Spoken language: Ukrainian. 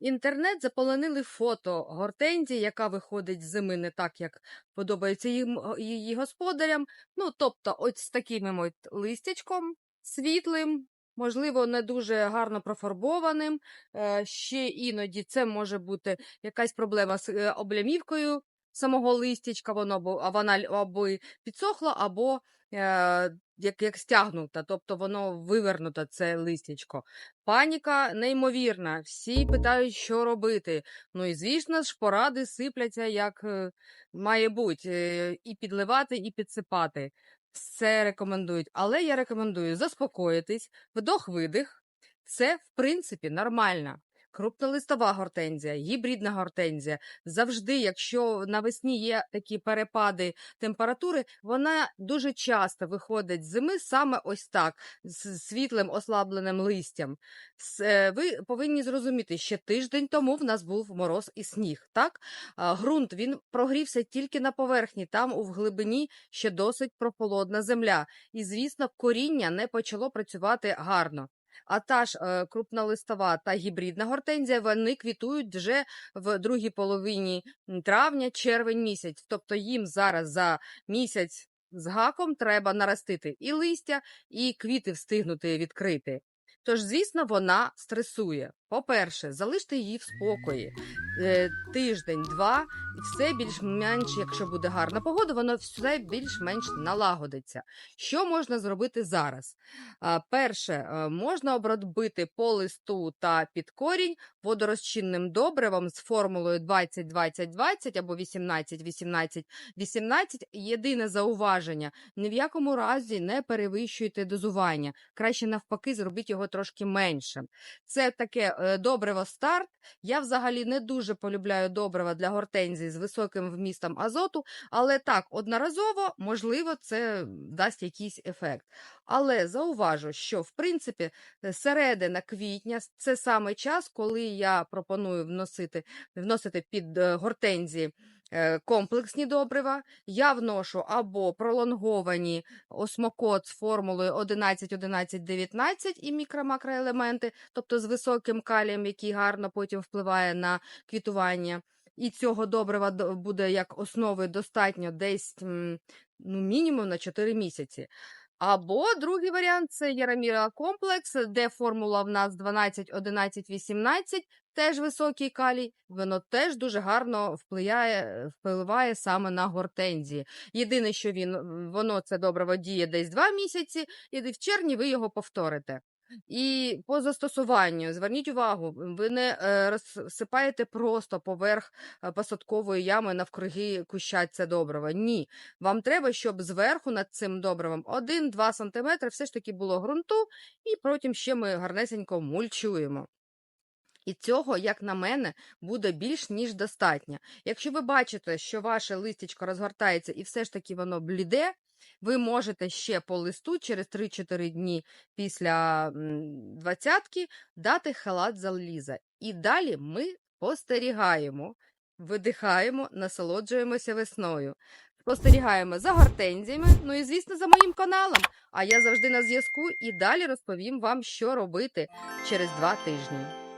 Інтернет заполонили фото гортензії, яка виходить з зими не так, як подобається їм, її господарям. Ну, тобто, ось з таким от листячком світлим, можливо, не дуже гарно профарбованим. Е, Ще іноді це може бути якась проблема з е, облямівкою самого листячка, воно вона або підсохла, або е, як, як стягнута, тобто воно вивернуто, це листячко. Паніка неймовірна. Всі питають, що робити. Ну і звісно ж, поради сипляться як е, має бути, е, і підливати, і підсипати. Все рекомендують. Але я рекомендую заспокоїтись, вдох-видих. Це, в принципі, нормально. Крупнолистова гортензія, гібридна гортензія. Завжди, якщо навесні є такі перепади температури, вона дуже часто виходить з зими саме ось так, з світлим ослабленим листям. Е, Ви повинні зрозуміти, ще тиждень тому в нас був мороз і сніг. Так? А, Ґрунт він прогрівся тільки на поверхні, там у глибині ще досить прохолодна земля. І, звісно, коріння не почало працювати гарно. А та ж е, крупнолистова та гібридна гортензія вони квітують вже в другій половині травня, червень місяць. Тобто їм зараз за місяць з гаком треба наростити і листя, і квіти встигнути відкрити. Тож, звісно, вона стресує. По-перше, залиште її в спокої е, тиждень-два, і все більш-менш, якщо буде гарна погода, воно все більш-менш налагодиться. Що можна зробити зараз? Перше, е, можна обробити по листу та під корінь водорозчинним добривом з формулою 20-20-20 або 18-18-18. Єдине зауваження: ні в якому разі не перевищуйте дозування. Краще навпаки, зробіть його трошки меншим. Це таке е, добриво старт. Я взагалі не дуже полюбляю добрива для гортензії з високим вмістом азоту, але так, одноразово, можливо, це дасть якийсь ефект. Але зауважу, що в принципі е, середина квітня це саме час, коли я пропоную вносити, вносити під е, гортензії е, комплексні добрива. Я вношу або пролонговані осмокот з формулою 11-11-19 і мікро-макроелементи, тобто з високим калієм, який гарно потім впливає на квітування. І цього добрива буде як основи достатньо десь ну, мінімум на 4 місяці. Або другий варіант це Яраміра комплекс, де формула в нас 12, 11, 18, теж високий калій. Воно теж дуже гарно впливає, впливає саме на гортензії. Єдине, що він, воно це добре діє десь 2 місяці, і в червні ви його повторите. І по застосуванню зверніть увагу, ви не е, розсипаєте просто поверх е, посадкової ями навкруги куща це добриво. Ні. Вам треба, щоб зверху над цим добривом 1-2 см все ж таки було ґрунту, і потім ще ми гарнесенько мульчуємо. І цього, як на мене, буде більш ніж достатньо. Якщо ви бачите, що ваше листячко розгортається і все ж таки воно бліде, ви можете ще по листу через 3-4 дні після двадцятки дати халат заліза. І далі ми спостерігаємо, видихаємо, насолоджуємося весною. Спостерігаємо за гортензіями, ну і, звісно, за моїм каналом. А я завжди на зв'язку і далі розповім вам, що робити через два тижні.